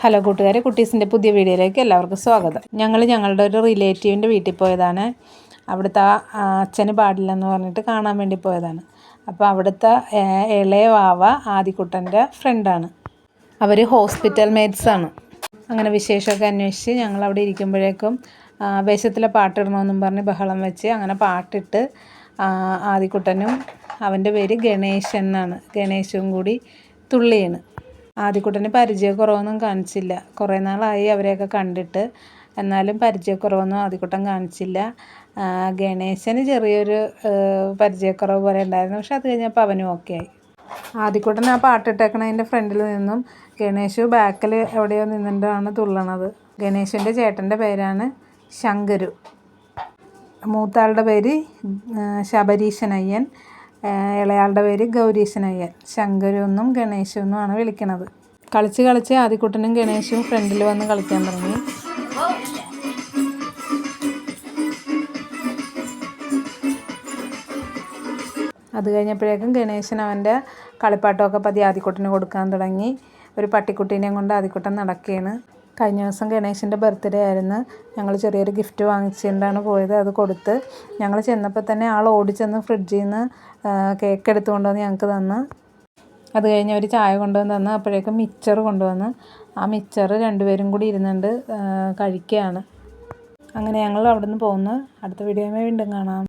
Hello കൂട്ടുകാരെ കുട്ടീസിന്റെ പുതിയ വീഡിയോയിലേക്ക് എല്ലാവർക്കും സ്വാഗതം. ഞങ്ങൾ ഞങ്ങളുടെ ഒരു റിലേറ്റീവിന്റെ വീട്ടിൽ പോയതാണ്. അവിടുത്തെ അച്ഛന് പാടില്ലെന്ന് പറഞ്ഞിട്ട് കാണാൻ വേണ്ടി പോയതാണ്. അപ്പോൾ അവിടുത്തെ ഇളയ വാവ ആദിക്കുട്ടന്റെ ഫ്രണ്ടാണ്. അവർ ഹോസ്പിറ്റൽ മേറ്റ്സ് ആണ്. അങ്ങനെ വിശേഷമൊക്കെ അന്വേഷിച്ച് ഞങ്ങൾ അവിടെ ഇരിക്കുമ്പോഴേക്കും വേഷത്തിലെ പാട്ടിടണമെന്നും പറഞ്ഞ് ബഹളം വെച്ച് അങ്ങനെ പാട്ടിട്ട് ആദിക്കുട്ടനും അവന്റെ പേര് ഗണേശൻ എന്നാണ്. ഗണേശും കൂടി തുള്ളിയാണ്. ആദിക്കുട്ടന് പരിചയക്കുറവൊന്നും കാണിച്ചില്ല. കുറേ നാളായി അവരെയൊക്കെ കണ്ടിട്ട്. എന്നാലും പരിചയക്കുറവൊന്നും ആദ്യക്കൂട്ടം കാണിച്ചില്ല. ഗണേശന് ചെറിയൊരു പരിചയക്കുറവ് പോലെ ഉണ്ടായിരുന്നു. പക്ഷെ അത് കഴിഞ്ഞപ്പോൾ അവനും ഓക്കെ ആയി. ആദ്യക്കൂട്ടൻ ആ പാട്ടിട്ടേക്കണതിന്റെ ഫ്രണ്ടിൽ നിന്നും ഗണേശു ബാക്കിൽ എവിടെയോ നിന്നിട്ടാണ് തുള്ളണത്. ഗണേശിന്റെ ചേട്ടന്റെ പേരാണ് ശങ്കരു. മൂത്താളുടെ പേര് ശബരീശൻ ആ, ഇളയാളുടെ പേര് ഗൗരീശൻ അയ്യൻ ശങ്കരൊന്നും ഗണേശു എന്നുമാണ് വിളിക്കണത്. കളിച്ച് കളിച്ച് ആദ്യക്കുട്ടനും ഗണേശും ഫ്രണ്ടിൽ വന്ന് കളിക്കാൻ തുടങ്ങി. അത് കഴിഞ്ഞപ്പോഴേക്കും ഗണേശൻ അവന്റെ കളിപ്പാട്ടമൊക്കെ പതി ആദിക്കുട്ടന് കൊടുക്കാൻ തുടങ്ങി. ഒരു പട്ടിക്കുട്ടീനെയും കൊണ്ട് ആദിക്കുട്ടൻ നടക്കുകയാണ്. കഴിഞ്ഞ ദിവസം ഗണേശന്റെ ബർത്ത്ഡേ ആയിരുന്നു. ഞങ്ങൾ ചെറിയൊരു ഗിഫ്റ്റ് വാങ്ങിച്ചുകൊണ്ടാണ് പോയത്. അത് കൊടുത്ത് ഞങ്ങൾ ചെന്നപ്പോൾ തന്നെ ആൾ ഓടിച്ചെന്ന് ഫ്രിഡ്ജിൽ നിന്ന് കേക്ക് എടുത്തുകൊണ്ട് വന്ന് ഞങ്ങൾക്ക് തന്ന്. അത് കഴിഞ്ഞ് അവർ ചായ കൊണ്ടുവന്ന് തന്ന്. അപ്പോഴേക്കും മിച്ചർ കൊണ്ടുവന്ന്. ആ മിച്ചർ രണ്ടുപേരും കൂടി ഇരുന്നുണ്ട് കഴിക്കുകയാണ്. അങ്ങനെ ഞങ്ങൾ അവിടെ നിന്ന് പോകുന്നു അടുത്ത വീഡിയോയിൽ വീണ്ടും കാണാം.